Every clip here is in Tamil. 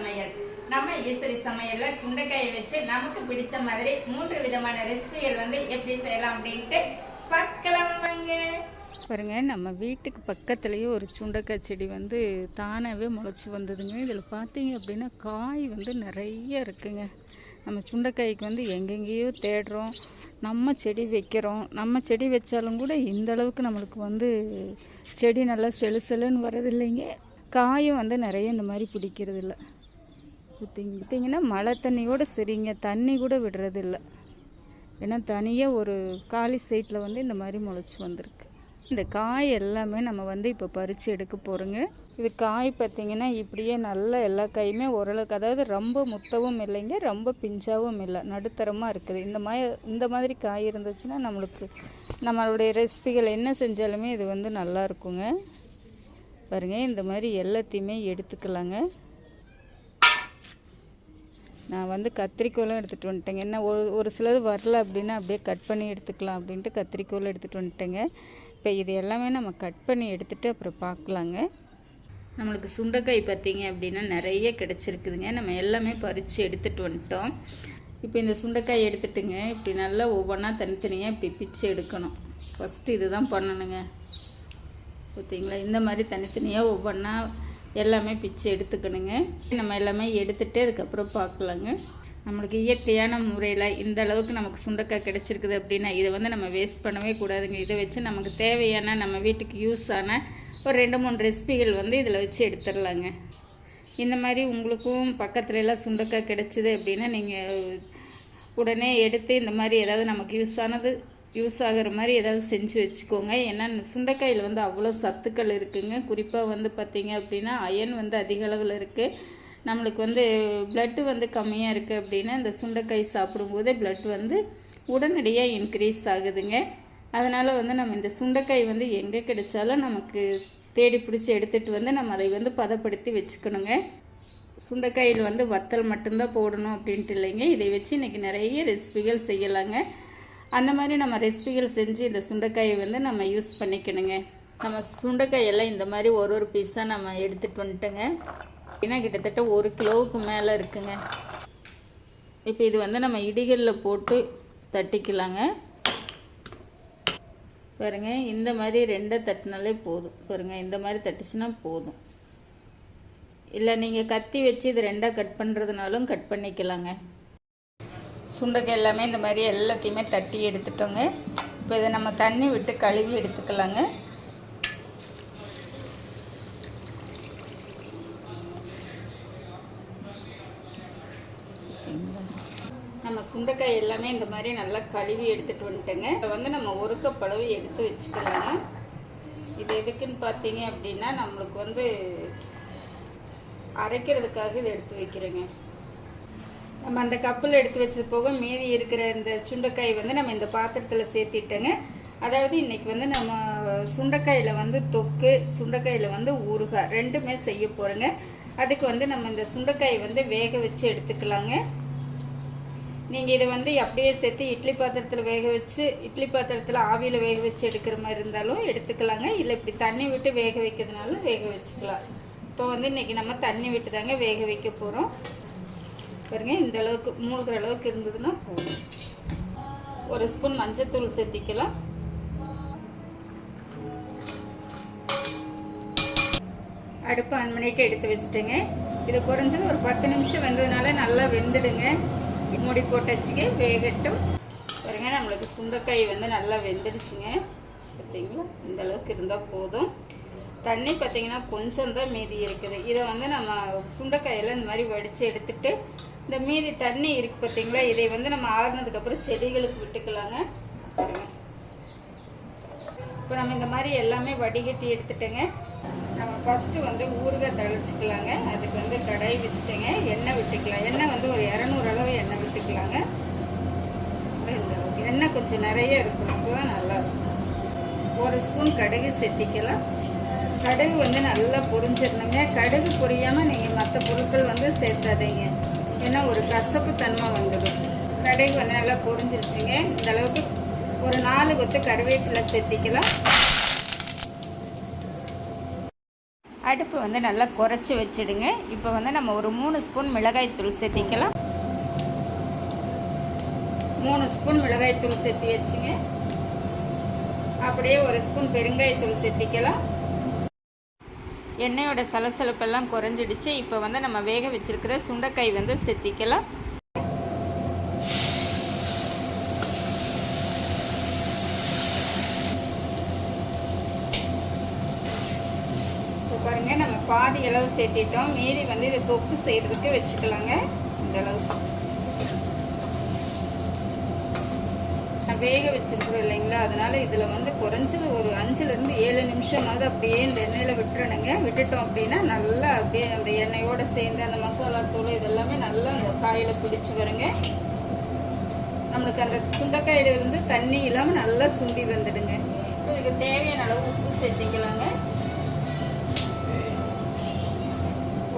சமையல். நம்ம ஈஸ்வரி சமையலில் சுண்டைக்காயை வச்சு நமக்கு பிடிச்ச மாதிரி மூன்று விதமான ரெசிபிகள் வந்து எப்படி செய்யலாம் அப்படின்ட்டு பார்க்கலாம் வாங்க. பாருங்க நம்ம வீட்டுக்கு பக்கத்துலேயே ஒரு சுண்டைக்காய் செடி வந்து தானாகவே முளைச்சி வந்ததுங்க. இதில் பார்த்தீங்க அப்படின்னா காய் வந்து நிறைய இருக்குங்க. நம்ம சுண்டைக்காய்க்கு வந்து எங்கெங்கேயோ தேடுறோம் நம்ம செடி வைக்கிறோம். நம்ம செடி வச்சாலும் கூட இந்த அளவுக்கு நம்மளுக்கு வந்து செடி நல்லா செழு செழுன்னு வரதில்லைங்க காயும் வந்து நிறைய இந்த மாதிரி பிடிக்கிறது இல்லை பார்த்தீங்க பார்த்தீங்கன்னா மழை தண்ணியோட சரிங்க. தண்ணி கூட விடுறதில்ல. ஏன்னா தனியாக ஒரு காலி சைட்டில் வந்து இந்த மாதிரி முளைச்சி வந்திருக்கு. இந்த காய் எல்லாமே நம்ம வந்து இப்போ பறித்து எடுக்க போகிறோங்க இது காய் பார்த்திங்கன்னா இப்படியே நல்லா எல்லா காயுமே ஓரளவுக்கு அதாவது ரொம்ப முத்தவும் இல்லைங்க ரொம்ப பிஞ்சாவும் இல்லை. நடுத்தரமாக இருக்குது. இந்த மாதிரி இந்த மாதிரி காய் இருந்துச்சுன்னா நம்மளுக்கு நம்மளுடைய ரெசிபிகள் என்ன செஞ்சாலுமே இது வந்து நல்லா இருக்குங்க. பாருங்கள் இந்த மாதிரி எல்லாத்தையுமே எடுத்துக்கலாங்க. நான் வந்து கத்திரிக்கோலும் எடுத்துகிட்டு வந்துட்டேங்க. என்ன ஒரு ஒரு சிலது வரல அப்படின்னா அப்படியே கட் பண்ணி எடுத்துக்கலாம் அப்படின்ட்டு கத்திரிக்கோல் எடுத்துகிட்டு வந்துட்டேங்க. இப்போ இது எல்லாமே நம்ம கட் பண்ணி எடுத்துகிட்டு அப்புறம் பார்க்கலாங்க நம்மளுக்கு சுண்டைக்காய் பார்த்தீங்க அப்படின்னா நிறைய கிடச்சிருக்குதுங்க. நம்ம எல்லாமே பறித்து எடுத்துகிட்டு வந்துட்டோம். இப்போ இந்த சுண்டைக்காய் எடுத்துட்டுங்க. இப்படி நல்லா ஒவ்வொன்றா தனித்தனியாக இப்படி பிச்சு எடுக்கணும். ஃபஸ்ட்டு இதுதான் பண்ணணுங்க. பார்த்தீங்களா இந்த மாதிரி தனித்தனியாக ஒவ்வொன்றா எல்லாமே பிச்சு எடுத்துக்கணுங்க. நம்ம எல்லாமே எடுத்துகிட்டு அதுக்கப்புறம் பார்க்கலாங்க. நம்மளுக்கு இயற்கையான முறையில் இந்த அளவுக்கு நமக்கு சுண்டக்காய் கிடச்சிருக்குது அப்படின்னா இதை வந்து நம்ம வேஸ்ட் பண்ணவே கூடாதுங்க. இதை வச்சு நமக்கு தேவையான நம்ம வீட்டுக்கு யூஸ் ஆன ஒரு ரெண்டு மூணு ரெசிபிகள் வந்து இதில் வச்சு எடுத்துடலாங்க. இந்த மாதிரி உங்களுக்கும் பக்கத்துல எல்லாம் கிடச்சிது அப்படின்னா நீங்கள் உடனே எடுத்து இந்த மாதிரி ஏதாவது நமக்கு யூஸ் ஆனது யூஸ் ஆகிற மாதிரி ஏதாவது செஞ்சு வச்சுக்கோங்க. ஏன்னா சுண்டைக்காயில் வந்து அவ்வளோ சத்துக்கள் இருக்குதுங்க குறிப்பாக வந்து பார்த்திங்க அப்படின்னா அயன் வந்து அதிக அளவில் இருக்குது நம்மளுக்கு வந்து பிளட்டு வந்து கம்மியாக இருக்குது அப்படின்னா இந்த சுண்டைக்காய் சாப்பிடும்போது பிளட் வந்து உடனடியாக இன்க்ரீஸ் ஆகுதுங்க. அதனால் வந்து நம்ம இந்த சுண்டைக்காய் வந்து எங்கே கிடைச்சாலும் நமக்கு தேடி பிடிச்சி எடுத்துகிட்டு வந்து நம்ம அதை வந்து பதப்படுத்தி வச்சுக்கணுங்க. சுண்டைக்காயில் வந்து வத்தல் மட்டும்தான் போடணும் அப்படின்ட்டு இல்லைங்க. இதை வச்சு இன்றைக்கி நிறைய ரெசிபிகள் செய்யலாங்க. அந்த மாதிரி நம்ம ரெசிபிகள் செஞ்சு இந்த சுண்டைக்காயை வந்து நம்ம யூஸ் பண்ணிக்கணுங்க. நம்ம சுண்டைக்காயெல்லாம் இந்த மாதிரி ஒரு ஒரு பீஸாக நம்ம எடுத்துகிட்டு வந்துட்டோங்க. ஏன்னா கிட்டத்தட்ட ஒரு கிலோவுக்கு மேலே இருக்குங்க. இப்போ இது வந்து நம்ம இடிகளில் போட்டு தட்டிக்கலாங்க. பாருங்க இந்த மாதிரி ரெண்டை தட்டினாலே போதும். பாருங்க இந்த மாதிரி தட்டுச்சுன்னா போதும். இல்லை நீங்கள் கத்தி வச்சு இது ரெண்டாக கட் பண்ணுறதுனாலும் கட் பண்ணிக்கலாங்க. சுண்டைக்காய் எல்லாமே இந்த மாதிரி எல்லாத்தையுமே தட்டி எடுத்துட்டோங்க. இப்போ இதை நம்ம தண்ணி விட்டு கழுவி எடுத்துக்கலாங்க. நம்ம சுண்டைக்காய் எல்லாமே இந்த மாதிரி நல்லா கழுவி எடுத்துகிட்டு வந்துட்டோங்க. இப்போ வந்து நம்ம ஒரு கப் அளவு எடுத்து வச்சுக்கலாங்க. இது எதுக்குன்னு பார்த்தீங்க அப்படின்னா நம்மளுக்கு வந்து அரைக்கிறதுக்காக இதை எடுத்து வைக்கிறேங்க. நம்ம அந்த கப்பில் எடுத்து வச்சது போக மீதி இருக்கிற இந்த சுண்டைக்காய் வந்து நம்ம இந்த பாத்திரத்தில் சேர்த்திட்டோங்க. அதாவது இன்னைக்கு வந்து நம்ம சுண்டைக்காயில் வந்து தொக்கு சுண்டைக்காயில் வந்து ஊறுகாய் ரெண்டுமே செய்ய போகிறோங்க அதுக்கு வந்து நம்ம இந்த சுண்டைக்காய் வந்து வேக வச்சு எடுத்துக்கலாங்க. நீங்கள் இதை வந்து அப்படியே சேர்த்து இட்லி பாத்திரத்தில் வேக வச்சு இட்லி பாத்திரத்தில் ஆவியில் வேக வச்சு எடுக்கிற மாதிரி இருந்தாலும் எடுத்துக்கலாங்க. இல்லை இப்படி தண்ணி விட்டு வேக வைக்கிறதுனாலும் வேக வச்சுக்கலாம். இப்போ வந்து இன்றைக்கி நம்ம தண்ணி விட்டு தாங்க வேக வைக்க போகிறோம் பாருங்க இந்த அளவுக்கு மூழ்கிற அளவுக்கு இருந்ததுன்னா போதும். ஒரு ஸ்பூன் மஞ்சத்தூள் சேர்த்திக்கலாம். அடுப்பு ஆன் பண்ணிட்டு எடுத்து வச்சுட்டேங்க. இது குறைஞ்சது ஒரு பத்து நிமிஷம் வெந்ததுனால நல்லா வெந்துடுங்க. மூடி போட்டு வேகட்டும். பாருங்க நம்மளுக்கு சுண்டைக்காய் வந்து நல்லா வெந்துடுச்சுங்க. பார்த்தீங்களா இந்த அளவுக்கு இருந்தால் போதும். தண்ணி பார்த்தீங்கன்னா கொஞ்சம் தான் மீதி இருக்குது. இதை வந்து நம்ம சுண்டைக்காயெல்லாம் இந்த மாதிரி வடித்து எடுத்துட்டு இந்த மீதி தண்ணி இருக்கு பார்த்தீங்களா இதை வந்து நம்ம ஆறுனதுக்கப்புறம் செடிகளுக்கு விட்டுக்கலாங்க. இப்போ நம்ம இந்த மாதிரி எல்லாமே வடிகட்டி எடுத்துட்டேங்க. நம்ம ஃபஸ்ட்டு வந்து ஊறுகாய் தழிச்சிக்கலாங்க. அதுக்கு வந்து கடாய் வச்சுட்டேங்க. எண்ணெய் விட்டுக்கலாம். எண்ணெய் வந்து ஒரு இரநூறு அளவு எண்ணெய் விட்டுக்கலாங்க. எண்ணெய் கொஞ்சம் நிறைய இருக்கிறப்போ நல்லா இருக்கும். ஒரு ஸ்பூன் கடுகு சேர்த்திக்கலாம் கடுகு வந்து நல்லா பொரிஞ்சிடணுங்க. கடுகு பொரியாமல் நீங்கள் மற்ற பொருட்கள் வந்து சேர்த்தாதீங்க ஏன்னா ஒரு கசப்பு தன்மை வந்துடும் கடுகு வந்து நல்லா பொரிஞ்சிருச்சுங்க. இந்த அளவுக்கு ஒரு நாலு கொத்து கருவேப்பிலை சேர்த்திக்கலாம். அடுப்பு வந்து நல்லா குறைச்சி வச்சிடுங்க. இப்போ வந்து நம்ம ஒரு மூணு ஸ்பூன் மிளகாய்த்தூள் சேர்த்திக்கலாம். மூணு ஸ்பூன் மிளகாய்த்தூள் சேர்த்தி வச்சுங்க அப்படியே ஒரு ஸ்பூன் பெருங்காயத்தூள் சேர்த்திக்கலாம். எண்ணெயோட சலசலப்பெல்லாம் குறைஞ்சிடுச்சு. இப்போ வந்து நம்ம வேக வச்சிருக்கிற சுண்டைக்காய் வந்து சேர்த்திக்கலாம் பாருங்கள் பாருங்க நம்ம பாதி அளவு சேர்த்திட்டோம் மீதி வந்து இதை தொக்கு செய்கிறதுக்கு வச்சுக்கலாங்க. இந்த அளவுக்கு. வேக வச்சுருக்குறோம் இல்லைங்களா? அதனால் இதில் வந்து குறைஞ்சது ஒரு அஞ்சுலேருந்து ஏழு நிமிஷமாவது அப்படியே இந்த எண்ணெயில் விட்டுறணுங்க. விட்டுட்டோம் அப்படின்னா நல்லா அப்படியே அந்த எண்ணெயோடு சேர்ந்து அந்த மசாலா தூள் இதெல்லாமே நல்லா அந்த காயில் பிடிச்சி வருங்க. நம்மளுக்கு அந்த சுண்டைக்காயில இருந்து தண்ணி இல்லாமல் நல்லா சுண்டி வந்துடுங்க. இப்போ இதுக்கு தேவையான அளவு உப்பு சேர்த்திக்கலாங்க.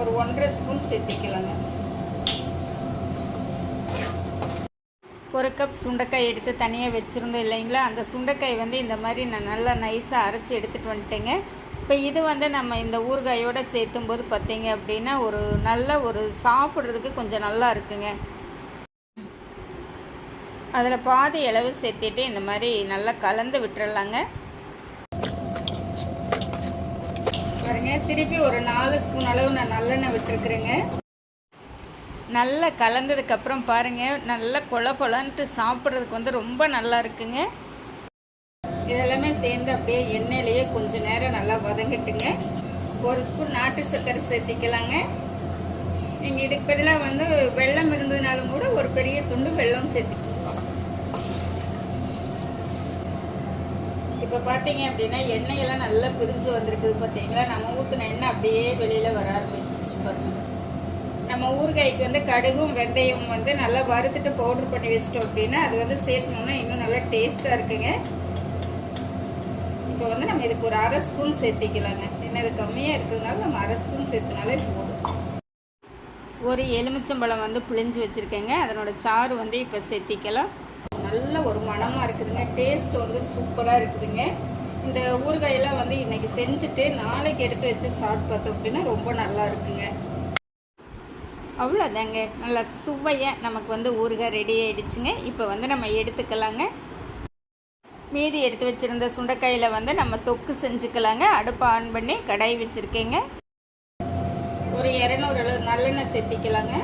ஒரு ஒன்றரை ஸ்பூன் சேர்த்திக்கலாங்க. ஒரு கப் சுண்டைக்காய் எடுத்து தனியாக வச்சுருந்தோம் இல்லைங்களா? அந்த சுண்டைக்காய் வந்து இந்த மாதிரி நான் நல்லா நைஸாக அரைச்சி எடுத்துகிட்டு வந்துட்டேங்க. இப்போ இது வந்து நம்ம இந்த ஊறுகாயோடு சேர்த்தும் போது பார்த்தீங்க அப்படின்னா ஒரு நல்ல ஒரு சாப்பிட்றதுக்கு கொஞ்சம் நல்லா இருக்குங்க. அதில் பாதி அளவு சேர்த்துட்டு இந்த மாதிரி நல்லா கலந்து விட்டுறலாங்க. பாருங்க திருப்பி ஒரு நாலு ஸ்பூன் அளவு நான் நல்லெண்ணெய் விட்டுருக்குறேங்க. நல்லா கலந்ததுக்கப்புறம் பாருங்கள் நல்லா கொல கொலன்ட்டு சாப்பிட்றதுக்கு வந்து ரொம்ப நல்லா இருக்குங்க. இதெல்லாமே சேர்ந்து அப்படியே எண்ணெயிலேயே கொஞ்சம் நேரம் நல்லா வதங்கட்டுங்க. ஒரு ஸ்பூன் நாட்டு சர்க்கரை சேர்த்திக்கலாங்க. நீங்கள் இதுக்கு பதிலாக வந்து வெள்ளம் இருந்ததுனாலும் கூட ஒரு பெரிய துண்டு வெல்லம் சேர்த்து இப்போ பார்த்தீங்க அப்படின்னா எண்ணெயெல்லாம் நல்லா பிரிஞ்சு வந்திருக்குது பார்த்தீங்களா நம்ம ஊற்றின எண்ணெய் அப்படியே வெளியில் வர ஆரம்பிச்சிருச்சு பாருங்க. நம்ம ஊறுகாய்க்கு வந்து கடுகும் வெந்தயம் வந்து நல்லா வறுத்துட்டு பவுடர் பண்ணி வச்சிட்டோம் அப்படின்னா அது வந்து சேர்த்தணும்னா இன்னும் நல்லா டேஸ்ட்டாக இருக்குங்க. இப்போ வந்து நம்ம இதுக்கு ஒரு அரை ஸ்பூன் சேர்த்திக்கலாங்க. ஏன்னா இது கம்மியாக இருக்கிறதுனால நம்ம அரை ஸ்பூன் சேர்த்துனாலே போதும். ஒரு எலுமிச்சம்பழம் வந்து புளிஞ்சு வச்சுருக்கேங்க. அதனோட சாறு வந்து இப்போ சேர்த்திக்கலாம். நல்ல ஒரு மணமாக இருக்குதுங்க. டேஸ்ட் வந்து சூப்பராக இருக்குதுங்க. இந்த ஊறுகாயெல்லாம் வந்து இன்றைக்கி செஞ்சுட்டு நாளைக்கு எடுத்து வச்சு சாப்பிட்டு பார்த்தோம் அப்படின்னா ரொம்ப நல்லா இருக்குங்க. அவ்வளோதாங்க. நல்லா சுவையாக நமக்கு வந்து ஊறுகாய் ரெடி ஆகிடுச்சுங்க இப்போ வந்து நம்ம எடுத்துக்கலாங்க. மீதி எடுத்து வச்சுருந்த சுண்டைக்காயில் வந்து நம்ம தொக்கு செஞ்சுக்கலாங்க. அடுப்பை ஆன் பண்ணி கடாய் வச்சுருக்கேங்க. ஒரு இரநூறு அளவு நல்லெண்ணெய் சேர்த்திக்கலாங்க.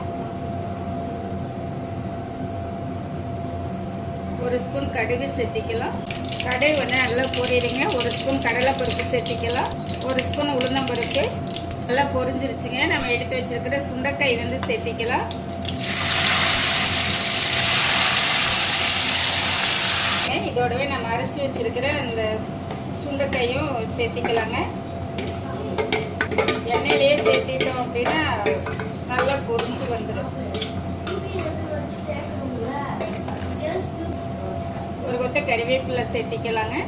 ஒரு ஸ்பூன் கடுகு சேர்த்திக்கலாம். கடுகு வந்து நல்லா பொரியுதுங்க ஒரு ஸ்பூன் கடலைப்பருப்பு சேர்த்திக்கலாம். ஒரு ஸ்பூன் உளுந்தம்பருப்பு. நல்லா பொரிஞ்சிருச்சுங்க. நம்ம எடுத்து வச்சிருக்கிற சுண்டைக்காய் வந்து சேர்த்திக்கலாம். இதோடவே நம்ம அரைச்சி வச்சிருக்கிற அந்த சுண்டைக்காயும் சேர்த்திக்கலாங்க. எண்ணெயிலேயே சேர்த்திட்டோம் அப்படின்னா நல்லா பொரிஞ்சு வந்துடும் ஒரு கொத்த கறிவேப்பிலை சேர்த்திக்கலாங்க.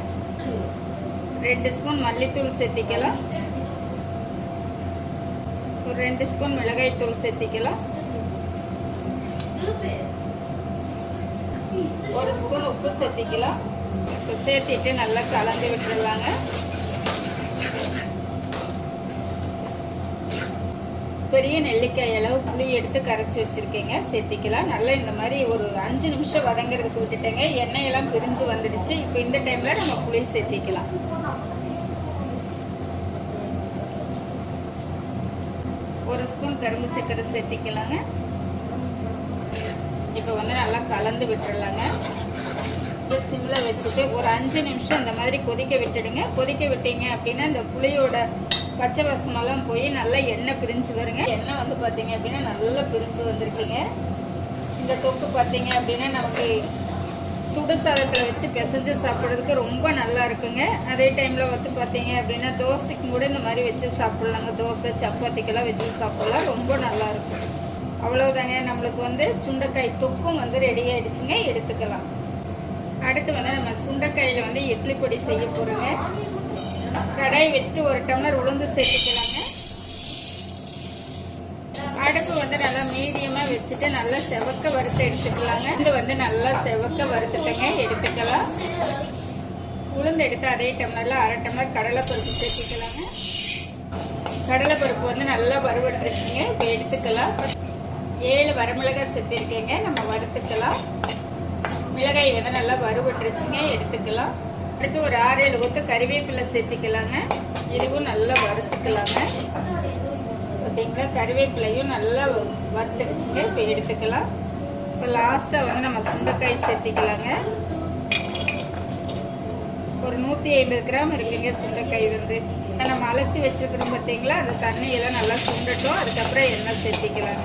ரெண்டு ஸ்பூன் மல்லித்தூள் சேர்த்திக்கலாம். ஒரு ரெண்டு ஸ்பூன் மிளகாய் தூள் சேர்த்திக்கலாம். ஒரு ஸ்பூன் உப்பு சேர்த்திக்கலாம். இப்போ சேர்த்திட்டு நல்லா கலந்து விட்டுடலாங்க. பெரிய நெல்லிக்காய் அளவு புளி எடுத்து கரைச்சி வச்சுருக்கேங்க. சேர்த்திக்கலாம். நல்லா இந்த மாதிரி ஒரு அஞ்சு நிமிஷம் வதங்கிறதுக்கு விட்டுட்டேங்க. எண்ணெயெல்லாம் பிரிஞ்சு வந்துடுச்சு. இப்போ இந்த டைமில் நம்ம புளி சேர்த்திக்கலாம். ஸ்பூன் கரும்பு சக்கரை சேர்த்திக்கலாங்க. இப்போ வந்து நல்லா கலந்து விட்டுடலாங்க. இப்போ சிம்மில் வச்சுட்டு ஒரு அஞ்சு நிமிஷம் இந்த மாதிரி கொதிக்க விட்டுடுங்க. கொதிக்க விட்டீங்க அப்படின்னா இந்த புளியோட பச்சை வசமெல்லாம் போய் நல்லா எண்ணெய் பிரிஞ்சு வருங்க. எண்ணெய் வந்து பார்த்தீங்க அப்படின்னா நல்லா பிரிஞ்சு வந்திருக்குங்க. இந்த தொக்கு பார்த்தீங்க அப்படின்னா நமக்கு சுடு சாதத்தில் வச்சு பிசைஞ்சு சாப்பிட்றதுக்கு ரொம்ப நல்லா இருக்குங்க. அதே டைமில் வந்து பார்த்தீங்க அப்படின்னா தோசைக்கு கூட இந்த மாதிரி வச்சு சாப்பிட்லாங்க. தோசை சப்பாத்திக்கெல்லாம் வச்சு சாப்பிட்லாம் ரொம்ப நல்லா இருக்கும் அவ்வளோதாங்க நம்மளுக்கு வந்து சுண்டைக்காய் தொக்கும் வந்து ரெடி ஆகிடுச்சுங்க எடுத்துக்கலாம். அடுத்து வந்து நம்ம சுண்டைக்காயில் வந்து இட்லி பொடி செய்ய போகிறோங்க கடாய் வச்சுட்டு ஒரு டம்ளர் உளுந்து சேர்த்துக்கலாங்க. அடுப்பு வந்து வச்சுட்டு நல்லா செவக்க வறுத்து எடுத்துக்கலாங்க. இது வந்து நல்லா செவக்க வறுத்துட்டுங்க. எடுத்துக்கலாம். உளுந்து எடுத்து அதே டம்ளரில் அரை டம்ளர் கடலைப்பருப்பு சேர்த்துக்கலாங்க. கடலைப்பருப்பு வந்து நல்லா வறுவட்டுருக்குங்க இப்போ எடுத்துக்கலாம். ஏழு வரமிளகாய் சேர்த்துருக்கேங்க. நம்ம வறுத்துக்கலாம். மிளகாய் வந்து நல்லா வறுவட்டுருச்சுங்க எடுத்துக்கலாம். அடுத்து ஒரு ஆறு ஏழு ஊற்று கறிவேப்பிலை சேர்த்திக்கலாங்க. இதுவும் நல்லா வறுத்துக்கலாங்க. பார்த்தீங்களா? கருவேப்பிலையும் நல்லா வறுத்து வச்சுங்க இப்போ எடுத்துக்கலாம். இப்போ லாஸ்ட்டாக வந்து நம்ம சுண்டைக்காய் சேர்த்திக்கலாங்க. ஒரு நூற்றி ஐம்பது கிராம் இருக்குங்க சுண்டைக்காய் வந்து. நம்ம அலசி வச்சுருக்கிறோம் பார்த்தீங்களா? அந்த தண்ணியெல்லாம் நல்லா சுண்டட்டும். அதுக்கப்புறம் எண்ணெய் சேர்த்திக்கலாம்.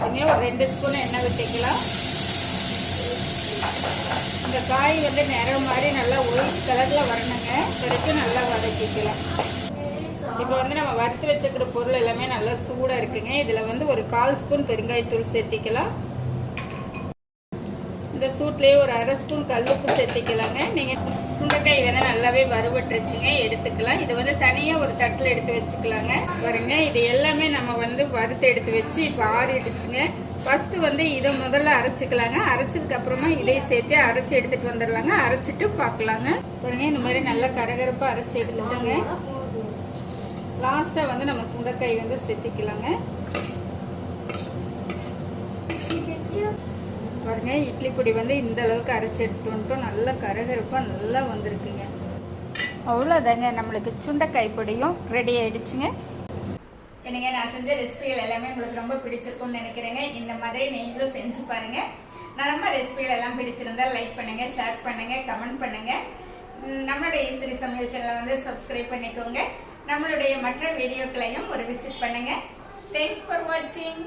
சரிங்க ஒரு ரெண்டு ஸ்பூன் எண்ணெய் விட்டுக்கலாம் இந்த காய் வந்து நிறம் மாதிரி நல்லா ஒயிட் கலரில் வரணுங்க. வரைக்கும் நல்லா வதக்கிக்கலாம். வந்து நம்ம வறுத்து வச்சுக்கிற பொருள் எல்லாமே நல்லா சூடாக இருக்குங்க. இதில் வந்து ஒரு கால் ஸ்பூன் பெருங்காயத்தூள் சேர்த்திக்கலாம். இந்த சூட்லேயே ஒரு அரை ஸ்பூன் கல்லுப்பு சேர்த்திக்கலாங்க. நீங்கள் சுண்டைக்காய் வேணா நல்லாவே வறுபட்டுருச்சுங்க எடுத்துக்கலாம். இது வந்து தனியாக ஒரு தட்டில் எடுத்து வச்சுக்கலாங்க. பாருங்க இது எல்லாமே நம்ம வந்து வறுத்து எடுத்து வச்சு இப்போ ஆறிடுச்சுங்க. ஃபஸ்ட்டு வந்து இதை முதல்ல அரைச்சிக்கலாங்க. அரைச்சதுக்கப்புறமா இதையும் சேர்த்து அரைச்சி எடுத்துகிட்டு வந்துடலாங்க. அரைச்சிட்டு பார்க்கலாங்க. பாருங்க இந்த மாதிரி நல்லா கரகரப்பாக அரைச்சி எடுத்துட்டோங்க லாஸ்ட்டாக வந்து நம்ம சுண்டைக்காய் வந்து செத்திக்கலாங்க. பாருங்க இட்லி பொடி வந்து இந்த அளவுக்கு அரைச்சி எடுத்துட்டு வந்துட்டோம். நல்லா கரகரப்பாக நல்லா வந்திருக்குங்க. அவ்வளோதாங்க நம்மளுக்கு சுண்டைக்காய் பொடியும் ரெடி ஆயிடுச்சுங்க. என்னங்க நான் செஞ்ச ரெசிபிகள் எல்லாமே உங்களுக்கு ரொம்ப பிடிச்சிருக்கும்னு நினைக்கிறேங்க. இந்த மாதிரி நீங்களும் செஞ்சு பாருங்க. நம்ம ரெசிபிகள் எல்லாம் பிடிச்சிருந்தா லைக் பண்ணுங்க ஷேர் பண்ணுங்க கமெண்ட் பண்ணுங்க. நம்மளுடைய ஈஸ்வரி சமையல் சேனலை வந்து சப்ஸ்கிரைப் பண்ணிக்கோங்க. நம்மளுடைய மற்ற வீடியோக்களையும் ஒரு விசிட் பண்ணுங்க. தேங்க்ஸ் ஃபார் வாட்சிங்